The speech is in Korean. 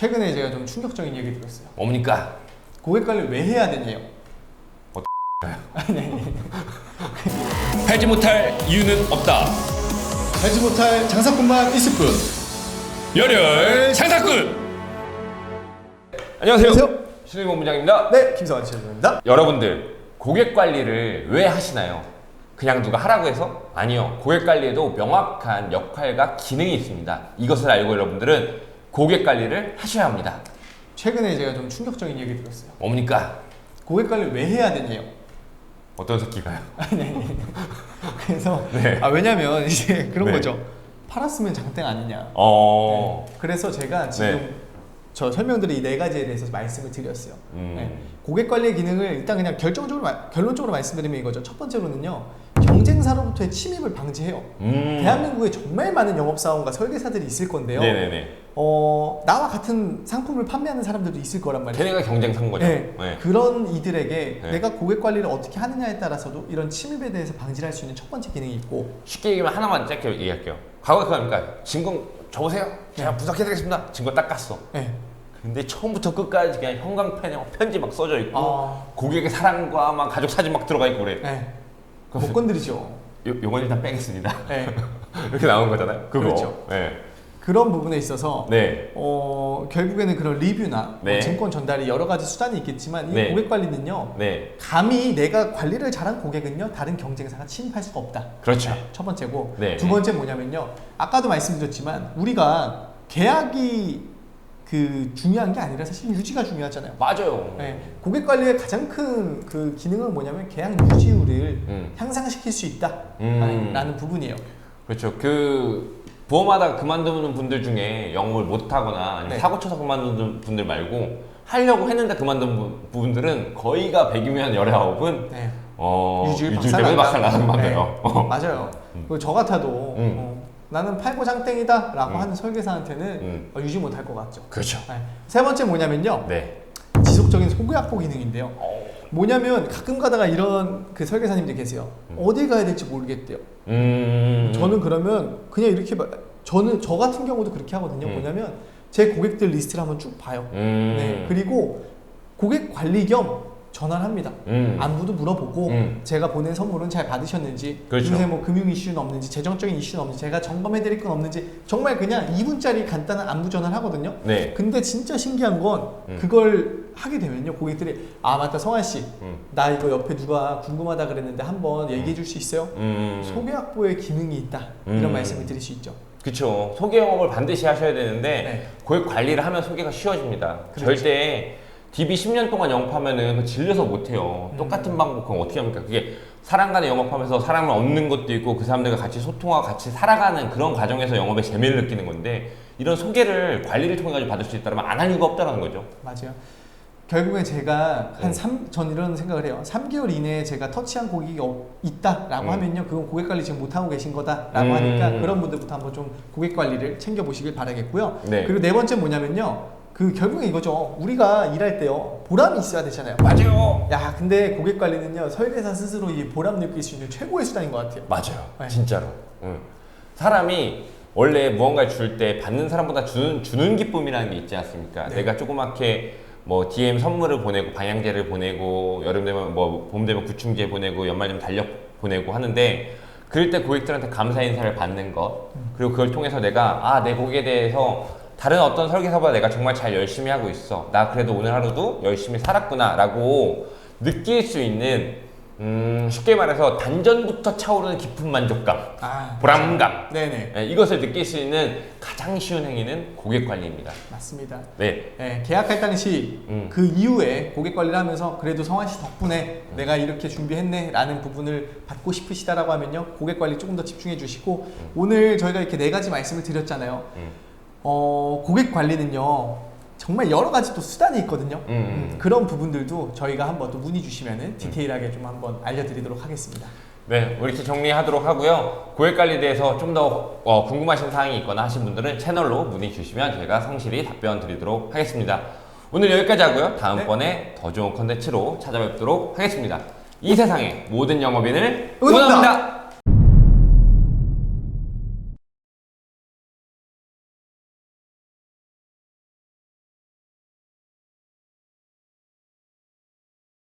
최근에 제가 좀 충격적인 얘기 들었어요. 뭡니까? 고객 관리 왜 해야 되냐요? 팔지 못할 이유는 없다. 알지 못할 장사꾼만 있을 뿐. 열혈 장사꾼. 안녕하세요. 안녕하세요. 신의본 부장입니다. 네, 김성환 실장입니다. 여러분들 고객 관리를 왜 하시나요? 그냥 누가 하라고 해서? 아니요. 고객 관리에도 명확한 역할과 기능이 있습니다. 이것을 알고 여러분들은 고객 관리를 하셔야 합니다. 최근에 제가 좀 충격적인 얘기 들었어요. 뭡니까? 고객 관리 왜 해야 되냐요? 어떤 새끼가요? 그래서 네. 아 왜냐면 이제 그런 네. 거죠. 팔았으면 장땡 아니냐. 어. 네. 그래서 제가 지금 네. 저 설명드린 이 네 가지에 대해서 말씀을 드렸어요. 음. 네. 고객 관리의 기능을 일단 그냥 결정적으로 말- 결론적으로 말씀드리면 이거죠. 첫 번째로는요. 경쟁사로부터의 침입을 방지해요. 음. 대한민국에 정말 많은 영업사원과 설계사들이 있을 건데요. 네네네. 어, 나와 같은 상품을 판매하는 사람들도 있을 거란 말이에요. 걔네가 경쟁 거죠. 네. 네. 그런 이들에게 네. 내가 고객 관리를 어떻게 하느냐에 따라서도 이런 침입에 대해서 방지를 할 수 있는 첫 번째 기능이 있고 쉽게 얘기하면 하나만 짧게 얘기할게요. 과거에 그러니까 증거 줘보세요. 제가 분석해드리겠습니다. 증거 딱 깠어. 네. 근데 처음부터 끝까지 그냥 형광펜에 편지 막 써져 있고 아. 고객의 사랑과 막 가족 사진 막 들어가 있고 그래. 네. 못 건드리죠. 요, 요건 일단 빼겠습니다. 네. 이렇게 나온 거잖아요. 그거. 그렇죠. 네. 그런 부분에 있어서 네. 어, 결국에는 그런 리뷰나 뭐 네. 증권 전달이 여러 가지 수단이 있겠지만 이 네. 고객 관리는요. 네. 감히 내가 관리를 잘한 고객은요 다른 경쟁사가 침입할 수가 없다. 그렇죠. 첫 번째고 네. 두 번째 뭐냐면요. 아까도 말씀드렸지만 우리가 계약이 그 중요한 게 아니라 사실 유지가 중요하잖아요. 맞아요. 네. 고객 관리의 가장 큰 그 기능은 뭐냐면 계약 유지율을 음. 향상시킬 수 있다라는 음. 부분이에요. 그렇죠. 그 보험하다가 그만두는 분들 중에 영업을 못 하거나 아니면 네. 사고 쳐서 그만두는 분들 말고 하려고 했는데 그만둔 분- 분들은 거의가 100이면 열의 아홉은 네. 어, 유지율 유지율 때문에 박살 박살난다. 그만둬요. 네. 맞아요. 그리고 저 같아도 음. 어, 나는 팔고 장땡이다 라고 음. 하는 설계사한테는 음. 어, 유지 못할 것 같죠. 그렇죠. 네. 세 번째 뭐냐면요. 네. 지속적인 소개 확보 기능인데요. 어. 뭐냐면 가끔 가다가 이런 그 설계사님들 계세요. 어디 가야 될지 모르겠대요. 음. 저는 그러면 그냥 이렇게 봐- 저는 저 같은 경우도 그렇게 하거든요. 음. 뭐냐면 제 고객들 리스트를 한번 쭉 봐요. 음. 네. 그리고 고객 관리 겸 전화를 합니다. 음. 안부도 물어보고 음. 제가 보낸 선물은 잘 받으셨는지 그렇죠. 요새 뭐 금융 이슈는 없는지 재정적인 이슈는 없는지 제가 점검해 드릴 건 없는지 정말 그냥 2분짜리 간단한 안부 전화를 하거든요. 네. 근데 진짜 신기한 건 음. 그걸 하게 되면요 고객들이 아 맞다 성환 씨 음. 나 이거 옆에 누가 궁금하다 그랬는데 한번 얘기해 줄 수 있어요? 음. 소개 확보의 기능이 있다 이런 음. 말씀을 드릴 수 있죠. 그렇죠. 소개 영업을 반드시 하셔야 되는데 네. 고객 관리를 하면 소개가 쉬워집니다. 그렇죠. 절대 DB 10년 동안 영업하면은 그 질려서 못해요. 음. 똑같은 방법 그럼 어떻게 합니까? 그게 사람 간에 영업하면서 사람을 얻는 것도 있고 그 사람들과 같이 소통하고 같이 살아가는 그런 과정에서 영업의 재미를 느끼는 건데 이런 소개를 관리를 통해 가지고 받을 수 있다면 안 할 이유가 없다는 거죠. 맞아요. 결국에 제가 한 음. 삼, 전 이런 생각을 해요. 3개월 이내에 제가 터치한 고객이 어- 있다라고 음. 하면요. 그건 고객 관리 지금 못하고 계신 거다라고 음. 하니까 그런 분들부터 한번 좀 고객 관리를 챙겨보시길 바라겠고요. 네. 그리고 네 번째 뭐냐면요. 그 결국에 이거죠. 우리가 일할 때요. 보람이 있어야 되잖아요. 맞아요. 야, 근데 고객 관리는요. 설계사 스스로 이 보람 느낄 수 있는 최고의 수단인 것 같아요. 맞아요. 네. 진짜로. 응. 사람이 원래 무언가를 줄 때 받는 사람보다 주는, 주는 기쁨이라는 게 있지 않습니까? 네. 내가 조그맣게 뭐 DM 선물을 보내고 방향제를 보내고 여름 되면 뭐 봄 되면 구충제 보내고 연말 되면 달력 보내고 하는데 그럴 때 고객들한테 감사 인사를 받는 것 그리고 그걸 통해서 내가 아 내 고객에 대해서 다른 어떤 설계사보다 내가 정말 잘 열심히 하고 있어 나 그래도 오늘 하루도 열심히 살았구나 라고 느낄 수 있는 음, 쉽게 말해서 단전부터 차오르는 깊은 만족감 아, 보람감 네네. 예, 이것을 느낄 수 있는 가장 쉬운 행위는 고객 관리입니다. 맞습니다. 네, 네, 계약할 당시 음. 그 이후에 고객 관리를 하면서 그래도 성환 씨 덕분에 내가 이렇게 준비했네 라는 부분을 받고 싶으시다라고 하면요 고객 관리 조금 더 집중해 주시고 오늘 저희가 이렇게 네 가지 말씀을 드렸잖아요 음. 어, 고객 관리는요 정말 여러 가지 또 수단이 있거든요 음, 음. 음, 그런 부분들도 저희가 한번 또 문의 주시면은 디테일하게 좀 한번 알려드리도록 하겠습니다 네, 우리 이렇게 정리하도록 하고요. 고객 관리에 대해서 좀더 어, 궁금하신 사항이 있거나 하신 분들은 채널로 문의 주시면 저희가 성실히 답변 드리도록 하겠습니다. 오늘 여기까지 하고요. 다음번에 더 좋은 컨텐츠로 찾아뵙도록 하겠습니다. 이 세상의 모든 영업인을 응원합니다. 응원합니다.